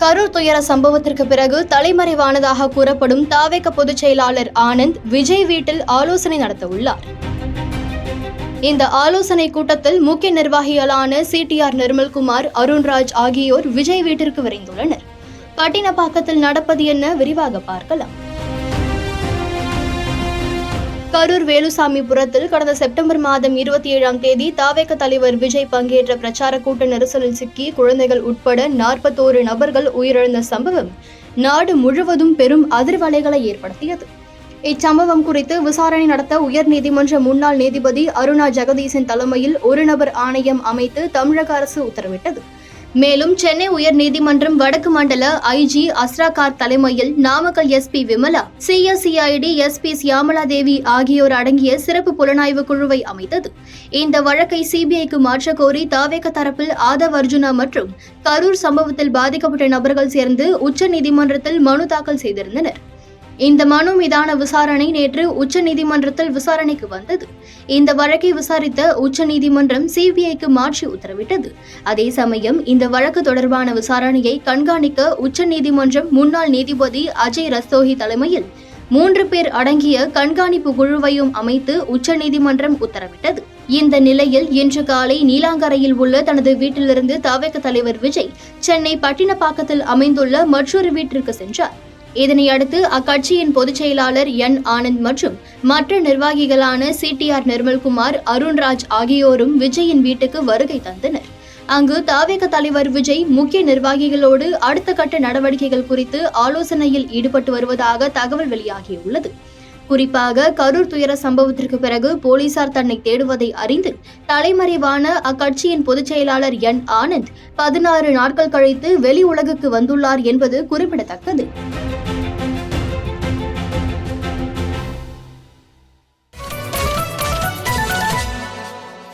கரூர் துயர சம்பவத்திற்கு பிறகு தலைமறைவானதாக கூறப்படும் தாவேக பொதுச் செயலாளர் ஆனந்த் விஜய் வீட்டில் ஆலோசனை நடத்த உள்ளார் இந்த ஆலோசனை கூட்டத்தில் முக்கிய நிர்வாகிகளான சிடிஆர் நிர்மல்குமார் அருண்ராஜ் ஆகியோர் விஜய் வீட்டிற்கு விரைந்துள்ளனர். பட்டினப்பாக்கத்தில் நடப்பது என்ன விரிவாக பார்க்கலாம். கரூர் வேலுசாமிபுரத்தில் கடந்த செப்டம்பர் மாதம் இருபத்தி ஏழாம் தேதி தாவேக தலைவர் விஜய் பங்கேற்ற பிரச்சார கூட்ட நெரிசலில் சிக்கி குழந்தைகள் உட்பட நாற்பத்தோரு நபர்கள் உயிரிழந்த சம்பவம் நாடு முழுவதும் பெரும் அதிர்வலைகளை ஏற்படுத்தியது. இச்சம்பவம் குறித்து விசாரணை நடத்த உயர்நீதிமன்ற முன்னாள் நீதிபதி அருணா ஜெகதீசன் தலைமையில் ஒரு நபர் ஆணையம் அமைத்து தமிழக அரசு உத்தரவிட்டது. மேலும் சென்னை உயர்நீதிமன்றம் வடக்கு மண்டல ஐஜி அஸ்ராகார் தலைமையில் Namakkal SP Vimala CSCID SP Shyamala Devi ஆகியோர் அடங்கிய சிறப்பு புலனாய்வு குழுவை அமைத்தது. இந்த வழக்கை சிபிஐக்கு மாற்ற கோரி தாவேக தரப்பில் ஆதவ் அர்ஜுனா மற்றும் கரூர் சம்பவத்தில் பாதிக்கப்பட்ட நபர்கள் சேர்ந்து உச்சநீதிமன்றத்தில் மனு தாக்கல் செய்திருந்தனர். இந்த மனு மீதான விசாரணை நேற்று உச்சநீதிமன்றத்தில் விசாரணைக்கு வந்தது. இந்த வழக்கை விசாரித்த உச்சநீதிமன்றம் சிபிஐக்கு மாற்றி உத்தரவிட்டது. அதே சமயம் இந்த வழக்கு தொடர்பான விசாரணையை கண்காணிக்க உச்சநீதிமன்றம் முன்னாள் நீதிபதி அஜய் ரஸ்தோகி தலைமையில் மூன்று பேர் அடங்கிய கண்காணிப்பு குழுவையும் அமைத்து உச்சநீதிமன்றம் உத்தரவிட்டது. இந்த நிலையில் இன்று காலை நீலாங்கரையில் உள்ள தனது வீட்டிலிருந்து தவேக தலைவர் விஜய் சென்னை பட்டினப்பாக்கத்தில் அமைந்துள்ள மற்றொரு வீட்டிற்கு சென்றார். இதனையடுத்து அக்கட்சியின் பொதுச் செயலாளர் என் ஆனந்த் மற்றும் மற்ற நிர்வாகிகளான சிடிஆர் நிர்மல்குமார் அருண்ராஜ் ஆகியோரும் விஜயின் வீட்டுக்கு வருகை தந்தனர். அங்கு தாவேக தலைவர் விஜய் முக்கிய நிர்வாகிகளோடு அடுத்த கட்ட நடவடிக்கைகள் குறித்து ஆலோசனையில் ஈடுபட்டு வருவதாக தகவல் வெளியாகியுள்ளது. குறிப்பாக கரூர் துயர சம்பவத்திற்கு பிறகு போலீசார் தன்னை தேடுவதை அறிந்து தலைமறைவான அக்கட்சியின் பொதுச் செயலாளர் என் ஆனந்த் பதினாறு நாட்கள் கழித்து வெளி உலகுக்கு வந்துள்ளார் என்பது குறிப்பிடத்தக்கது.